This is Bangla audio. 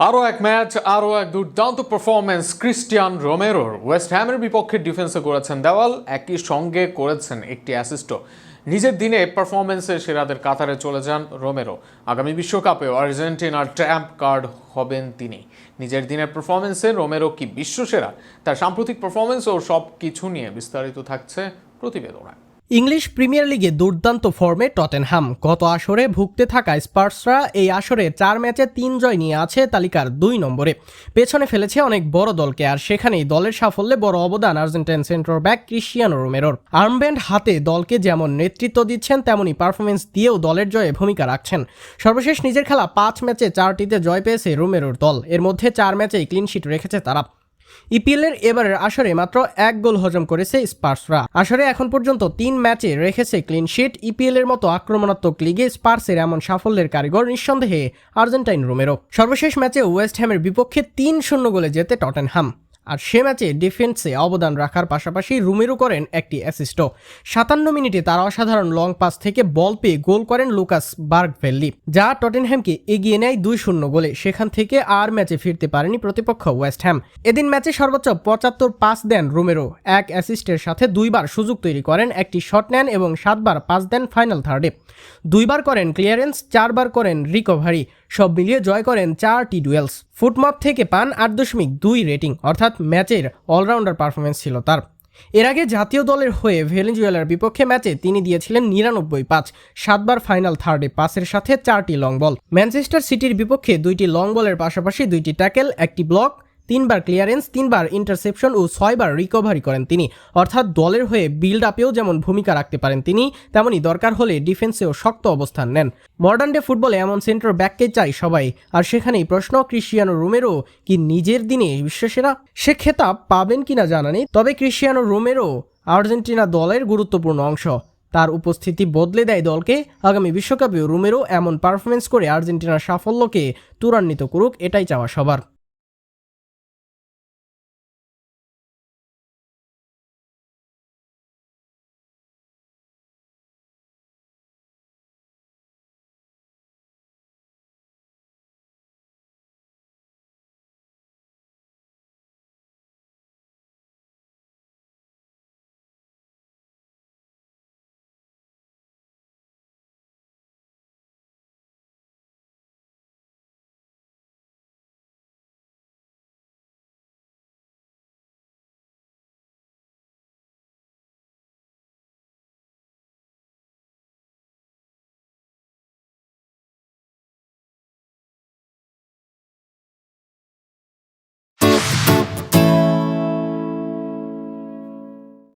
আরও এক ম্যাচ, আরও এক দুর্দান্ত পারফরমেন্স ক্রিস্টিয়ান রোমেরোর। ওয়েস্ট হ্যামের বিপক্ষে ডিফেন্সে করেছেন দেওয়াল, একই সঙ্গে করেছেন একটি অ্যাসিস্টও নিজের দিনে পারফরমেন্সে সেরাদের কাতারে চলে যান রোমেরো। আগামী বিশ্বকাপেও আর্জেন্টিনার ট্র্যাম্প কার্ড হবেন তিনি। নিজের দিনের পারফরমেন্সে রোমেরো কি বিশ্বসেরা? তার সাম্প্রতিক পারফরমেন্স ও সব কিছু নিয়ে বিস্তারিত থাকছে প্রতিবেদনায় ইংলিশ প্রিমিয়ার লিগে দুর্দান্ত ফর্মে টটেনহাম। গত আসরে ভুগতে থাকা স্পার্সরা এই আসরে চার ম্যাচে তিন জয় নিয়ে আছে তালিকার দুই নম্বরে। পেছনে ফেলেছে অনেক বড় দলকে, আর সেখানেই দলের সাফল্যে বড় অবদান আর্জেন্টাইন সেন্টার ব্যাক ক্রিশ্চিয়ানো রোমেরোর। আর্মব্যান্ড হাতে দলকে যেমন নেতৃত্ব দিচ্ছেন তেমনই পারফরমেন্স দিয়েও দলের জয়ে ভূমিকা রাখছেন। সর্বশেষ নিজের খেলা পাঁচ ম্যাচে চারটিতে জয় পেয়েছে রোমেরোর দল। এর মধ্যে চার ম্যাচেই ক্লিনশিট রেখেছে তারা। ইপিএলের এবারের আসরে মাত্র এক গোল হজম করেছে স্পার্সরা। আসরে এখন পর্যন্ত তিন ম্যাচে রেখেছে ক্লিন শিট ইপিএলের মতো আক্রমণাত্মক লিগে স্পার্সের এমন সাফল্যের কারিগর নিঃসন্দেহে আর্জেন্টাইন রোমেরও সর্বশেষ ম্যাচে ওয়েস্ট হ্যামের বিপক্ষে তিন শূন্য গোলে জেতে টটেনহাম। আর সে ম্যাচে ডিফেন্সে অবদান রাখার পাশাপাশি রুমেরো করেন একটি অ্যাসিস্টও। সাতান্ন মিনিটে তার অসাধারণ লং পাস থেকে বল পেয়ে গোল করেন লুকাস বার্গভেল্লি, যা টটেনহ্যামকে এগিয়ে নেয় দুই শূন্য গোলে। সেখান থেকে আর ম্যাচে ফিরতে পারেনি প্রতিপক্ষ ওয়েস্ট হ্যাম। এদিন ম্যাচে সর্বোচ্চ পঁচাত্তর পাস দেন রোমেরো এক অ্যাসিস্টের সাথে দুইবার সুযোগ তৈরি করেন, একটি শট নেন এবং সাতবার পাস দেন ফাইনাল থার্ডে। দুইবার করেন ক্লিয়ারেন্স, চারবার করেন রিকভারি, সব মিলিয়ে জয় করেন চারটি ডুয়েলস। ফুটমপ থেকে পান আট দশমিক দুই রেটিং, অর্থাৎ ম্যাচের অলরাউন্ডার পারফরমেন্স ছিল তার। এর আগে জাতীয় দলের হয়ে ভেনেজুয়েলার বিপক্ষে ম্যাচে তিনি দিয়েছিলেন নিরানব্বই পাঁচ, সাতবার ফাইনাল থার্ডে পাসের সাথে চারটি লং বল। ম্যানচেস্টার সিটির বিপক্ষে দুইটি লং বলের পাশাপাশি দুইটি ট্যাকেল, একটি ব্লক তিনবার ক্লিয়ারেন্স তিনবার ইন্টারসেপশন ও ছয়বার রিকভারি করেন তিনি। অর্থাৎ দলের হয়ে বিল্ড আপেও যেমন ভূমিকা রাখতে পারেন তিনি তেমনি দরকার হলে ডিফেন্সেও শক্ত অবস্থান নেন। মডার্ন ডে ফুটবলে এমন সেন্টার ব্যাককে চাই সবাই। আর সেখানেই প্রশ্ন ক্রিশ্চিয়ানো রোমেরো, কি নিজের দিনে বিশ্বসেরা? সে খেতাব পাবেন কিনা জানা নেই, তবে ক্রিশ্চিয়ানো রোমেরো আর্জেন্টিনা দলের গুরুত্বপূর্ণ অংশ। তার উপস্থিতি বদলে দেয় দলকে। আগামী বিশ্বকাপেও রোমেরো এমন পারফরমেন্স করে আর্জেন্টিনার সাফল্যকে ত্বরান্বিত করুক, এটাই চাওয়া সবার।